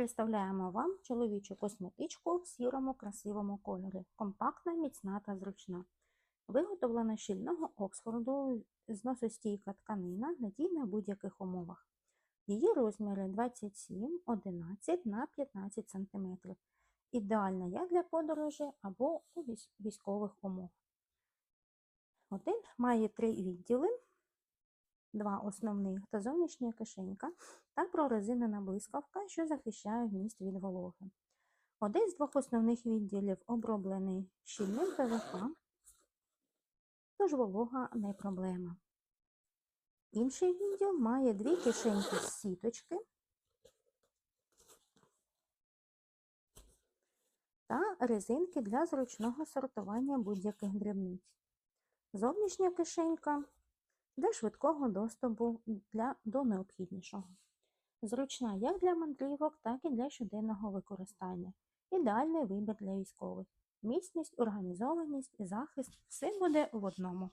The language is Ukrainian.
Представляємо вам чоловічу косметичку в сірому красивому кольорі. Компактна, міцна та зручна. Виготовлена щільного Оксфорду, зносостійка тканина, надійна в будь-яких умовах. Її розміри 27, 11 на 15 см. Ідеальна як для подорожі або у військових умов. Один має три відділи, два основних та зовнішня кишенька та прорезинена блискавка, що захищає вміст від вологи. Один з двох основних відділів оброблений щільним ПВХ, тож волога не проблема. Інший відділ має дві кишеньки з сіточки та резинки для зручного сортування будь-яких дрібниць. Зовнішня кишенька для швидкого доступу для, до необхіднішого. Зручна як для мандрівок, так і для щоденного використання. Ідеальний вибір для військових. Міцність, організованість і захист все буде в одному.